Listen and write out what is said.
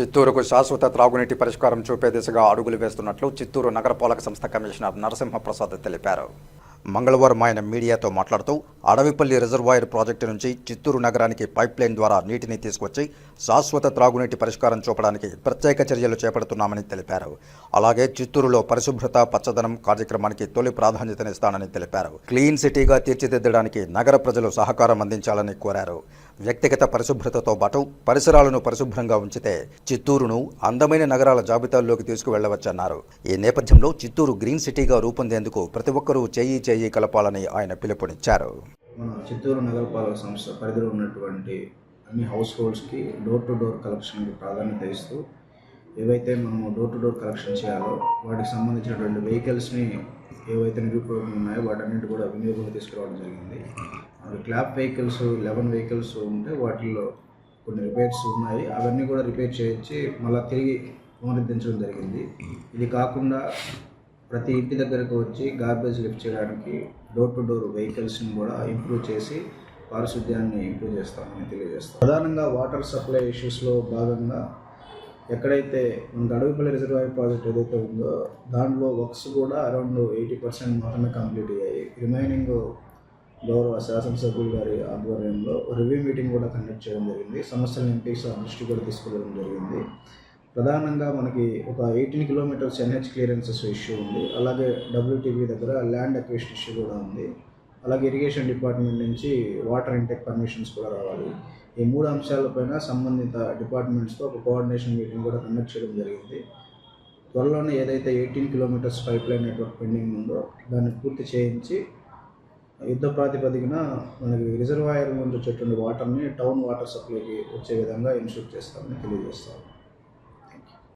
చిత్తూరుకు శాశ్వత త్రాగునీటి పరిష్కారం చూపే దిశగా అడుగులు వేస్తున్నట్లు చిత్తూరు నగరపాలక సంస్థ కమిషనర్ నరసింహప్రసాద్ తెలిపారు. మంగళవారం ఆయన మీడియాతో మాట్లాడుతూ అడవిపల్లి రిజర్వాయర్ ప్రాజెక్టు నుంచి చిత్తూరు నగరానికి పైప్ లైన్ ద్వారా నీటిని తీసుకొచ్చి శాశ్వత త్రాగునీటి పరిష్కారం చూపడానికి ప్రత్యేక చర్యలు చేపడుతున్నామని తెలిపారు. అలాగే చిత్తూరులో పరిశుభ్రత పచ్చదనం కార్యక్రమానికి తొలి ప్రాధాన్యతనిస్తానని తెలిపారు. క్లీన్ సిటీగా తీర్చిదిద్దడానికి నగర ప్రజలు సహకారం అందించాలని కోరారు. వ్యక్తిగత పరిశుభ్రతతో పాటు పరిసరాలను పరిశుభ్రంగా ఉంచితే చిత్తూరును అందమైన నగరాల జాబితాల్లోకి తీసుకువెళ్ళవచ్చన్నారు. ఈ నేపథ్యంలో చిత్తూరు గ్రీన్ సిటీగా రూపొందేందుకు ప్రతి ఒక్కరూ చేయి చేయి కలపాలని ఆయన పిలుపునిచ్చారు. మన చిత్తూరు నగరపాలక సంస్థ పరిధిలో ఉన్నటువంటి అన్ని హౌస్ హోల్డ్స్కి డోర్ టు డోర్ కలెక్షన్కి ప్రాధాన్యత ఇస్తూ ఏవైతే మనము డోర్ టు డోర్ కలెక్షన్ చేయాలో వాటికి సంబంధించినటువంటి వెహికల్స్ని ఏవైతే నిరుపయోగం ఉన్నాయో వాటన్నిటి కూడా వినియోగంలో తీసుకురావడం జరిగింది. అవి క్లాప్ వెహికల్స్ లెవెన్ వెహికల్స్ ఉంటే వాటిల్లో కొన్ని రిపేర్స్ ఉన్నాయి. అవన్నీ కూడా రిపేర్ చేయించి మళ్ళీ తిరిగి పునరుద్ధరించడం జరిగింది. ఇది కాకుండా ప్రతి ఇంటి దగ్గరకు వచ్చి గార్బేజ్ లిఫ్ట్ చేయడానికి డోర్ టు డోర్ వెహికల్స్ని కూడా ఇంప్రూవ్ చేసి పారిశుద్ధ్యాన్ని ఇంప్రూవ్ చేస్తామని తెలియజేస్తాం. ప్రధానంగా వాటర్ సప్లై ఇష్యూస్లో భాగంగా ఎక్కడైతే మనకు అడవిపల్లి రిజర్వాయర్ ప్రాజెక్ట్ ఏదైతే ఉందో దాంట్లో వర్క్స్ కూడా అరౌండ్ ఎయిటీ పర్సెంట్ మాత్రమే కంప్లీట్ అయ్యాయి. రిమైనింగ్ గౌరవ శాసనసభ్యులు గారి ఆధ్వర్యంలో రివ్యూ మీటింగ్ కూడా కండక్ట్ చేయడం జరిగింది. సమస్యలను ఎంపీస్ దృష్టి కూడా తీసుకెళ్ళడం జరిగింది. ప్రధానంగా మనకి ఒక eighteen kilometres NH clearances issue ఉంది. అలాగే డబ్ల్యూటీవీ దగ్గర ల్యాండ్ అక్వేషన్ ఇష్యూ కూడా ఉంది. అలాగే ఇరిగేషన్ డిపార్ట్మెంట్ నుంచి వాటర్ ఇంటెక్ పర్మిషన్స్ కూడా రావాలి. ఈ మూడు అంశాలపైన సంబంధిత డిపార్ట్మెంట్స్తో ఒక కోఆర్డినేషన్ మీటింగ్ కూడా కండక్ట్ చేయడం జరిగింది. త్వరలోనే ఏదైతే eighteen kilometres pipeline network pending ఉందో దాన్ని పూర్తి చేయించి యుద్ధ ప్రాతిపదికన మనకి రిజర్వాయర్ నుంచి వచ్చేటువంటి వాటర్ని టౌన్ వాటర్ సప్లైకి వచ్చే విధంగా ఇన్షూర్ చేస్తామని తెలియజేస్తాం